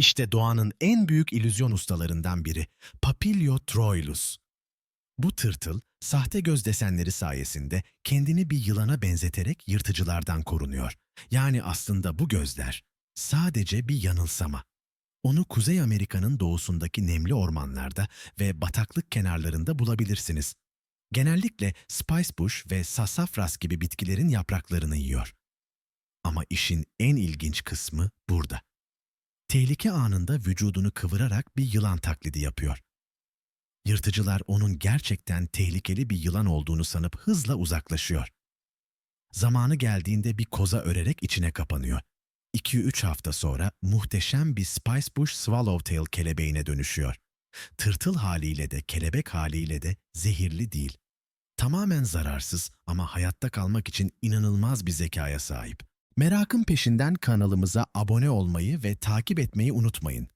İşte doğanın en büyük illüzyon ustalarından biri Papilio troilus. Bu tırtıl, sahte göz desenleri sayesinde kendini bir yılana benzeterek yırtıcılardan korunuyor. Yani aslında bu gözler sadece bir yanılsama. Onu Kuzey Amerika'nın doğusundaki nemli ormanlarda ve bataklık kenarlarında bulabilirsiniz. Genellikle spice bush ve sassafras gibi bitkilerin yapraklarını yiyor. Ama işin en ilginç kısmı burada. Tehlike anında vücudunu kıvırarak bir yılan taklidi yapıyor. Yırtıcılar onun gerçekten tehlikeli bir yılan olduğunu sanıp hızla uzaklaşıyor. Zamanı geldiğinde bir koza örerek içine kapanıyor. 2-3 hafta sonra muhteşem bir Spicebush Swallowtail kelebeğine dönüşüyor. Tırtıl haliyle de kelebek haliyle de zehirli değil. Tamamen zararsız ama hayatta kalmak için inanılmaz bir zekaya sahip. Merakın peşinden kanalımıza abone olmayı ve takip etmeyi unutmayın.